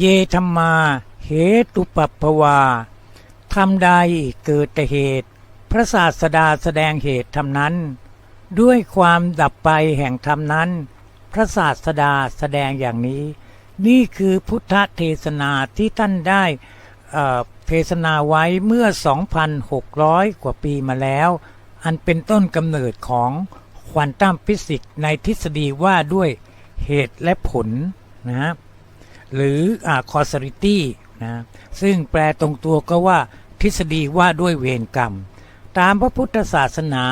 เยธรรมา เหตุปัปภวาทำใดเกิดแต่เหตุ พระศาสดาแสดงเหตุทำนั้น ด้วยความดับไปแห่งธรรมนั้น พระศาสดาแสดงอย่างนี้ นี่คือพุทธเทศนาที่ท่านได้เทศนาไว้เมื่อ 2,600 กว่าปีมาแล้ว อันเป็นต้นกำเนิดของควอนตัมฟิสิกส์ในทฤษฎีว่าด้วยเหตุและผลนะฮะ หรืออ causality นะซึ่งแปลตรงตัวก็ว่าทฤษฎีว่าด้วยเวรกรรม ตามพระพุทธศาสนา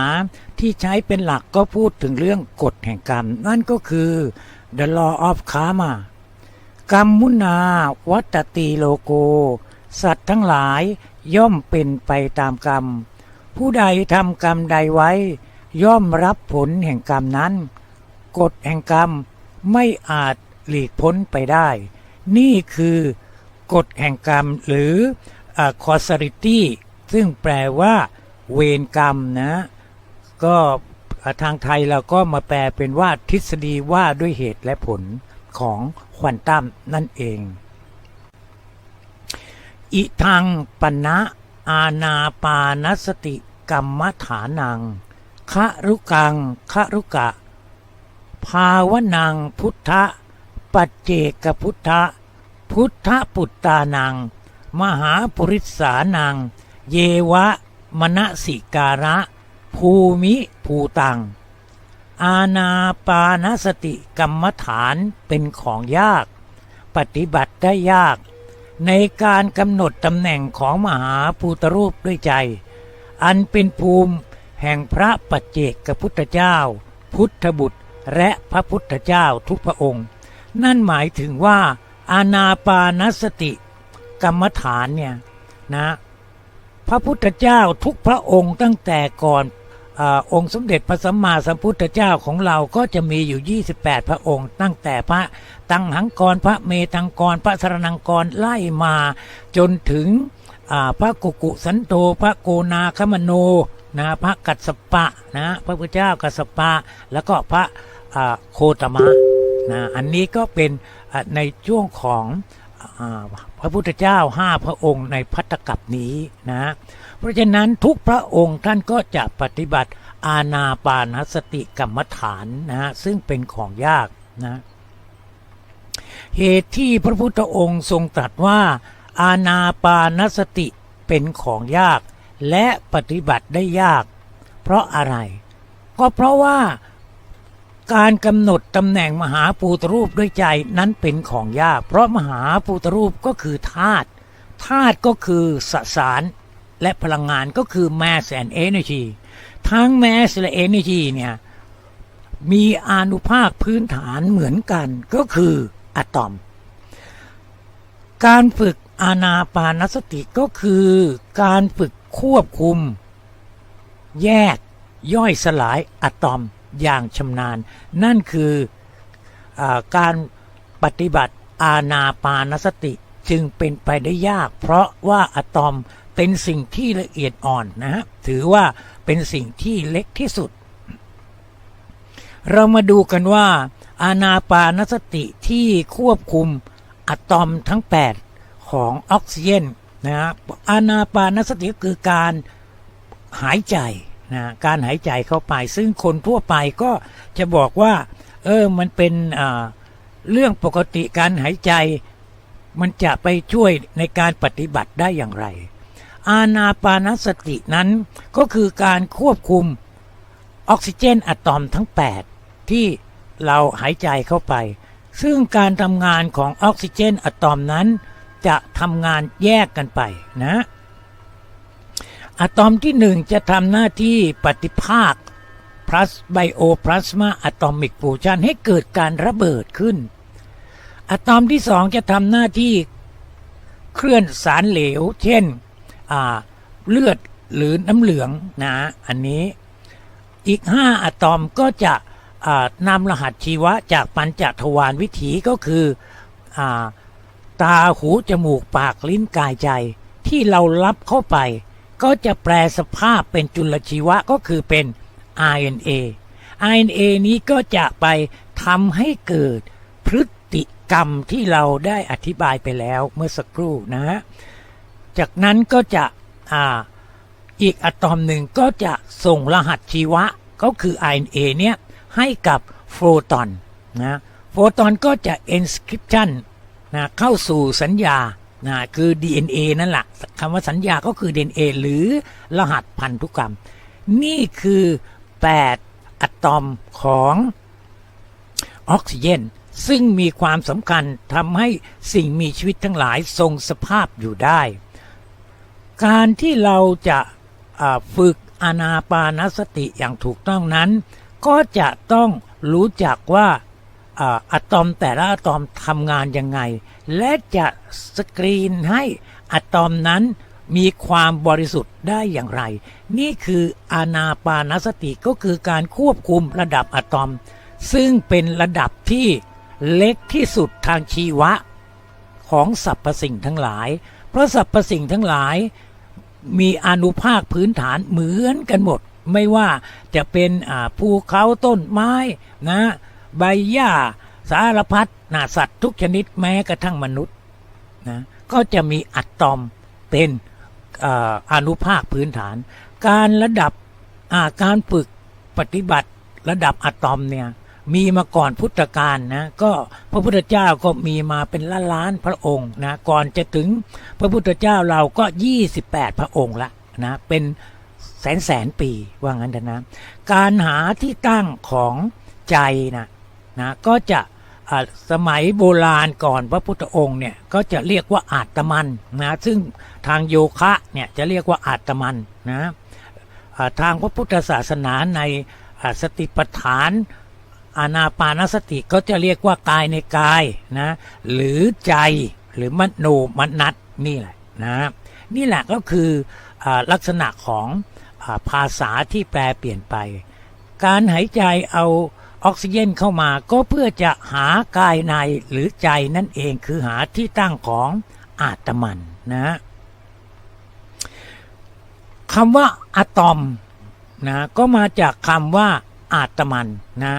ที่ใช้เป็นหลักก็พูดถึงเรื่องกฎแห่งกรรม นั่นก็คือ the law of karma กรรมมุนาวัตตีโลโก สัตว์ทั้งหลายย่อมเป็นไปตามกรรม ผู้ใดทำกรรมใดไว้ ย่อมรับผลแห่งกรรมนั้น กฎแห่งกรรมไม่อาจหลีกพ้นไปได้ นี่คือกฎแห่งกรรมหรือ uh, causality ซึ่งแปลว่า เวรกรรมนะ ก็ทางไทยเราก็มาแปลเป็นว่าทฤษฎีว่าด้วยเหตุและผลของควอนตัมนั่นเอง อิทังปณะอาณาปานสติกรรมฐานังคะรุกังคะรุกะ ภาวนังพุทธะปัจเจกพุทธะ พุทธปุตตานัง มหาปุริสานัง เยวะมณสิการะ ภูมิภูตัง อาณาปานสติกรรมฐานเป็นของยาก ปฏิบัติได้ยาก ในการกำหนดตำแหน่งของมหาภูตรูปด้วยใจ อันเป็นภูมิแห่งพระปัจเจกพุทธเจ้า พุทธบุตรและพระพุทธเจ้าทุกพระองค์ นั่นหมายถึงว่า อาณาปานสติกรรมฐานเนี่ยนะพระพุทธเจ้าทุกพระองค์ตั้งแต่ก่อนอองค์สมเด็จพระสัมมาสัมพุทธเจ้าของเราก็จะมีอยู่ 28 พระองค์ ตั้งแต่พระตังหังกรพระเมตังกรพระสรนังกรไล่มาจนถึงพระกุกุสันโตพระโกนาคมโนนะพระกัสสปะนะพระพุทธเจ้ากัสสปะ แล้วก็พระโคตมะ นะอันนี้ก็เป็นในช่วงของอพระพุทธเจ้าห้าพระองค์ในพัตกับนี้นะเพราะฉะนั้นทุกพระองค์ท่านก็จะปฏิบัติอาณาปานสติกรรมฐานนะฮะซึ่งเป็นของยากนะเหตุที่พระพุทธองค์ทรงตรัสว่า อาณาปานสติเป็นของยาก และปฏิบัติได้ยาก เพราะอะไร ก็เพราะว่า การกำหนดตำแหน่งมหาภูตรูปด้วยใจนั้นเป็นของยาก เพราะมหาภูตรูปก็คือธาตุธาตุก็คือสสาร และพลังงานก็คือ mass and energy ทั้ง mass และ energy เนี่ยมีอนุภาคพื้นฐานเหมือนกันก็คืออะตอม การฝึกอานาปานสติก็คือการฝึกควบคุม แยกย่อยสลายอะตอม อย่างชำนาญ นั่นคืออการปฏิบัติอาณาปานสติจึงเป็นไปได้ยาก เพราะว่าอะตอมเป็นสิ่งที่ละเอียดอ่อนนะฮะถือว่าเป็นสิ่งที่เล็กที่สุด เรามาดูกันว่า อาณาปานสติที่ควบคุมอะตอมทั้ง 8 ของออกซิเจนนะฮะอาณาปานสติคือการหายใจ นะการหายใจเข้าไป ซึ่งคนทั่วไปก็จะบอกว่า เออมันเป็นเรื่องปกติการหายใจ มันจะไปช่วยในการปฏิบัติได้อย่างไร อาณาปานสตินั้นก็คือการควบคุมออกซิเจนอะตอมทั้ง 8 ที่เราหายใจเข้าไป ซึ่งการทำงานของออกซิเจนอะตอมนั้น จะทำงานแยกกันไปนะ อะตอมที่หนึ่งจะทำหน้าที่ปฏิภาคพลัสไบโอพลาสมาอะตอมิกฟูชันให้เกิดการระเบิดขึ้น อะตอมที่สองจะทำหน้าที่เคลื่อนสารเหลว เช่นเลือดหรือน้ำเหลืองนะอันนี้อีกห้าอะตอมก็จะนำรหัสชีวะจากปัญจทวารวิถีก็คืออตาหูจมูกปากลิ้นกายใจที่เรารับเข้าไป ก็จะแปลสภาพเป็นจุลชีวะก็คือเป็น RNA RNA นี้ก็จะไปทำให้เกิดพฤติกรรมที่เราได้อธิบายไปแล้วเมื่อสักครู่นะฮะ จากนั้นก็จะอ่าอีกอะตอมหนึ่งก็จะส่งรหัสชีวะก็คือ RNA เนี่ยให้กับโฟตอนนะ โฟตอนก็จะ encryption นะเข้าสู่สัญญา นะคือ DNA นั่นแหละคำว่าสัญญาก็คือ DNA หรือรหัสพันธุกรรม นี่คือ 8 อะตอมของออกซิเจนซึ่งมีความสำคัญทำให้สิ่งมีชีวิตทั้งหลายทรงสภาพอยู่ได้ การที่เราจะฝึกอนาปานสติอย่างถูกต้องนั้น ก็จะต้องรู้จักว่าอะตอมแต่ละอะตอมทำงานยังไง และจะสกรีนให้อะตอมนั้นมีความบริสุทธิ์ได้อย่างไร นี่คืออานาปานสติก็คือการควบคุมระดับอะตอม ซึ่งเป็นระดับที่เล็กที่สุดทางชีวะ ของสรรพสิ่งทั้งหลาย เพราะสรรพสิ่งทั้งหลาย มีอนุภาคพื้นฐานเหมือนกันหมด ไม่ว่าจะเป็นภูเขาต้นไม้นะ ใบหญ้า สารพัดนะสัตว์ทุกชนิดแม้กระทั่งมนุษย์นะก็จะมีอะตอมเป็นออนุภาคพื้นฐาน การระดับาการฝึกปฏิบัติระดับอะตอมเนี่ยมีมาก่อนพุทธกาลนะก็พระพุทธเจ้าก็มีมาเป็นล้านล้านๆพระองค์นะก่อนจะถึงพระพุทธเจ้าเราก็ 28 พระองค์ละนะเป็นแสนแสนปีว่างั้นเถอะนะ การหาที่ตั้งของใจนะนะก็จะ สมัยโบราณก่อนพระพุทธองค์เนี่ยก็จะเรียกว่าอาตมันนะซึ่งทางโยคะเนี่ยจะเรียกว่าอาตมันนะทางพระพุทธศาสนาในสติปัฏฐานอานาปานสติก็จะเรียกว่ากายในกายนะหรือใจหรือมโนมนัตนี่แหละนะนี่แหละก็คืออลักษณะของอภาษาที่แปลเปลี่ยนไป การหายใจเอา ออกซิเจนเข้ามาก็เพื่อจะหากายในหรือใจนั่นเองคือหาที่ตั้งของอาตมันนะคำว่าอะตอมนะก็มาจากคำว่าอาตมันนะ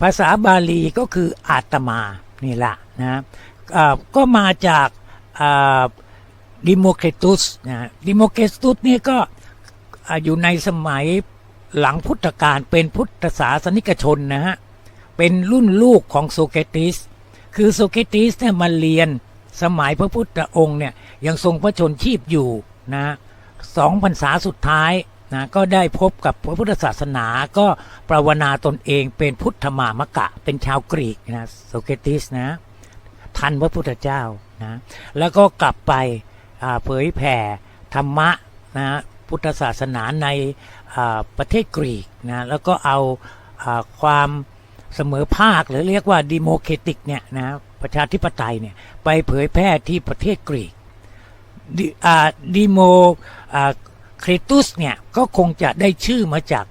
ภาษาบาลีก็คืออาตมานี่แหละนะก็มาจากดิโมเคตุสนะดิโมเคตุสนี่ก็ออยู่ในสมัย หลังพุทธกาลเป็นพุทธศาสนิกชนนะฮะ เป็นรุ่นลูกของโซเคติส คือโซเคติสเนี่ยมาเรียนสมัยพระพุทธองค์เนี่ยยังทรงพระชนชีพอยู่นะสองพรรษาสุดท้ายนะก็ได้พบกับพระพุทธศาสนาก็ปรวนาตนเองเป็นพุทธมามกะ เป็นชาวกรีกนะโซเคติสนะทันพระพุทธเจ้านะแล้วก็กลับไปเผยแผ่ธรรมะนะ พุทธศาสนาในประเทศกรีกนะแล้วก็เอาอความเสมอภาคหรือเรียกว่าดิโมเคติกเนี่ยนะประชาธิปไตยเนี่ยไปเผยแพร่ที่ประเทศกรีกดิอาดิโมอ่าเครตุสเนี่ยก็คงจะได้ชื่อมาจาก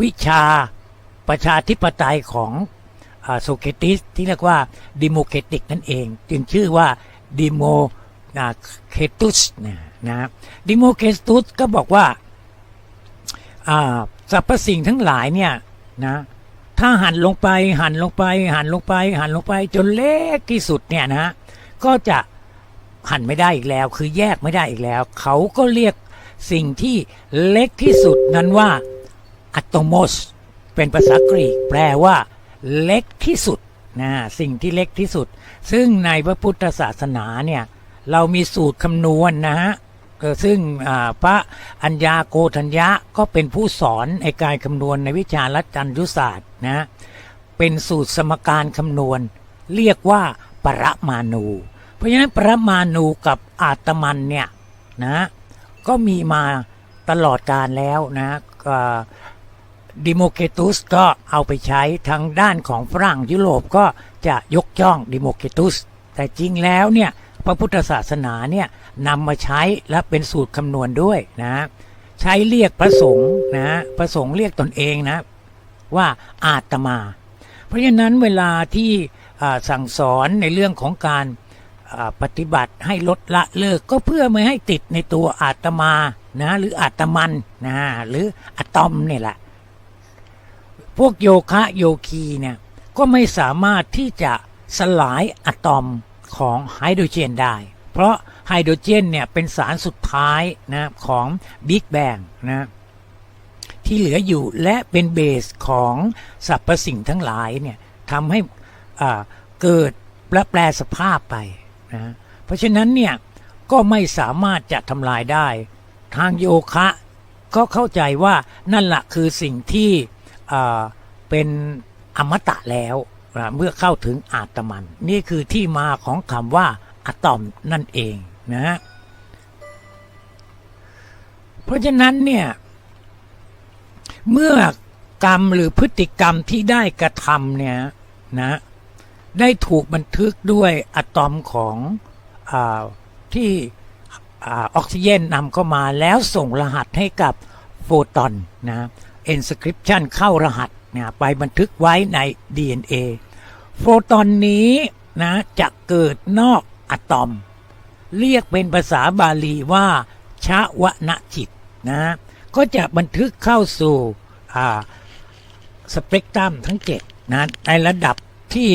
วิชาประชาธิปไตยของโซเครติสที่เรียกว่าดิโมเคติกนั่นเอง จึงชื่อว่า ดิโมเคตุสนะนะดิโมเคตุสก็บอกว่าอ่าสรรพสิ่งทั้งหลายเนี่ยนะถ้าหันลงไปหันลงไป หันลงไป หันลงไป จนเล็กที่สุดเนี่ยนะก็จะหันไม่ได้อีกแล้ว คือแยกไม่ได้อีกแล้ว เขาก็เรียกสิ่งที่เล็กที่สุดนั้นว่าอะโมสเป็นภาษากรีกแปลว่า เล็กที่สุด นะสิ่งที่เล็กที่สุด ซึ่งในพระพุทธศาสนาเนี่ยเรามีสูตรคำนวณนนะฮะซึ่งพระอัญญาโกธัญญะก็เป็นผู้สอนในการคำนวณในวิชาลัจันยุศาสตร์นะเป็นสูตรสมการคำนวณ เรียกว่าปรมาณูเพราะฉะนั้นปรมาณูกับอาตมันเนี่ยนะก็มีมาตลอดการแล้วนะ ดิโมเคตุสก็เอาไปใช้ทางด้านของฝรั่งยุโรปก็จะยกย่องดิโมเคตุส แต่จริงแล้วเนี่ยพระพุทธศาสนาเนี่ยนำมาใช้และเป็นสูตรคำนวณด้วยนะใช้เรียกพระสงฆ์นะพระสงฆ์เรียกตนเองนะว่าอาตมา เพราะฉะนั้นเวลาที่สั่งสอนในเรื่องของการปฏิบัติให้ลดละเลิกก็เพื่อไม่ให้ติดในตัวอาตมานะหรืออาตมันนะหรืออะตอมเนี่ยแหละ พวกโยคะโยคีเนี่ยก็ไม่สามารถที่จะสลายอะตอมของไฮโดรเจนได้ เพราะไฮโดรเจนเนี่ยเป็นสารสุดท้ายนะของบิ๊กแบงนะที่เหลืออยู่และเป็นเบสของสรรพสิ่งทั้งหลายเนี่ยทำให้อ่าเกิดและแปลสภาพไปนะเพราะฉะนั้นเนี่ยก็ไม่สามารถจะทำลายได้ ทางโยคะก็เข้าใจว่านั่นแหละคือสิ่งที่ เป็นอมตะแล้วนะเมื่อเข้าถึงอาตมัน นี่คือที่มาของคำว่าอะตอมนั่นเองนะเพราะฉะนั้นเนี่ยเมื่อกรรมหรือพฤติกรรมที่ได้กระทำเนี่ยนะได้ถูกบันทึกด้วยอะตอมของอที่ออกซิเจนนำเข้ามาแล้วส่งรหัสให้กับโฟตอนนะ encryption เข้ารหัสนี่ยไปบันทึกไว้ใน DNA โฟตอนนี้นะจะเกิดนอกอะตอม เรียกเป็นภาษาบาลีว่าชะวนะจิตนะก็จะบันทึกเข้าสู่สเปกตรัมทั้ง7นะในระดับที่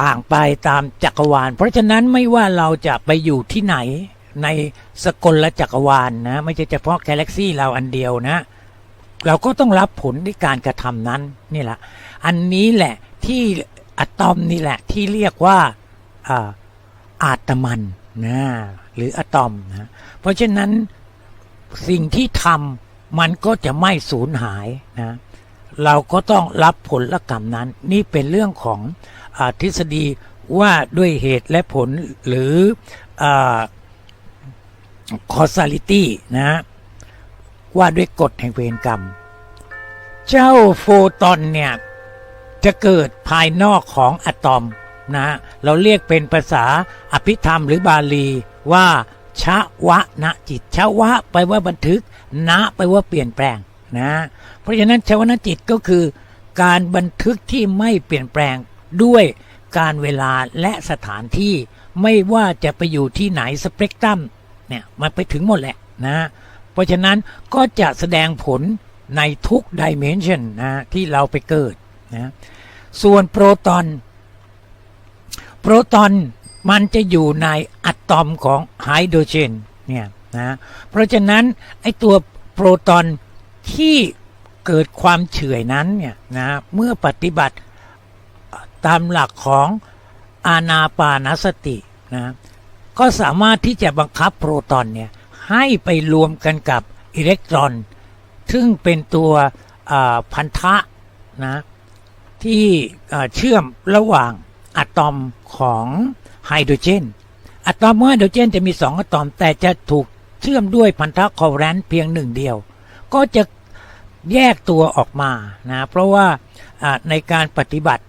ต่างไปตามจักรวาล เพราะฉะนั้นไม่ว่าเราจะไปอยู่ที่ไหน ในสกลและจักรวาลนะไม่ใช่เฉพาะกาแล็กซี่เราอันเดียวนะ เราก็ต้องรับผลในการกระทำนั้นนี่แหละอันนี้แหละที่อะตอมนี่แหละที่เรียกว่าอาตมันนะหรืออะตอมนะเพราะฉะนั้นสิ่งที่ทำมันก็จะไม่สูญหายนะเราก็ต้องรับผลละกรรมนั้น นี่เป็นเรื่องของอทฤษฎีว่าด้วยเหตุและผลหรืออ causality นะ ว่าด้วยกฎแห่งเวรกรรม เจ้าโฟตอนเนี่ย จะเกิดภายนอกของอะตอมนะ เราเรียกเป็นภาษาอภิธรรมหรือบาลีว่าชะวะนะจิตชะวะไปว่าบันทึก นะไปว่าเปลี่ยนแปลงนะ เพราะฉะนั้นชาวนะจิตก็คือ การบันทึกที่ไม่เปลี่ยนแปลงด้วยการเวลาและสถานที่ไม่ว่าจะไปอยู่ที่ไหนสเปกตรัม เนี่ยมันไปถึงหมดแหละนะเพราะฉะนั้นก็จะแสดงผลในทุกดิเมนชันนะที่เราไปเกิดนะส่วนโปรตอน โปรตอนมันจะอยู่ในอะตอมของไฮโดรเจนเนี่ยนะเพราะฉะนั้นไอตัวโปรตอนที่เกิดความเฉื่อยนั้นเนี่ยนะเมื่อปฏิบัติตามหลักของอานาปานสตินะ ก็สามารถที่จะบังคับโปรตอนเนี่ยให้ไปรวมกันกับอิเล็กตรอน ซึ่งเป็นตัวพันธะนะที่เชื่อมระหว่างอะตอมของไฮโดรเจนอะตอมของไฮโดรเจนจะมีสองอะตอม แต่จะถูกเชื่อมด้วยพันธะคอแรนต์เพียงหนึ่งเดียว ก็จะแยกตัวออกมานะเพราะว่าในการปฏิบัติ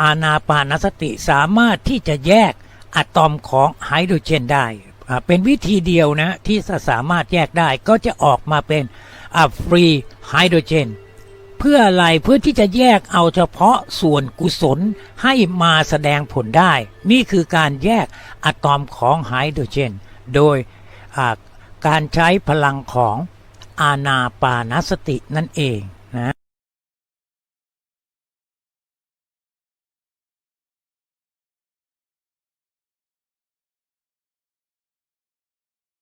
อานาปานสติสามารถที่จะแยก อะตอมของไฮโดรเจนได้ เป็นวิธีเดียวนะที่จะสามารถแยกได้ก็จะออกมาเป็นฟรีไฮโดรเจนเพื่ออะไรเพื่อที่จะแยกเอาเฉพาะส่วนกุศลให้มาแสดงผลได้ นี่คือการแยกอะตอมของไฮโดรเจน โดยการใช้พลังของอานาปานสตินั่นเองนะ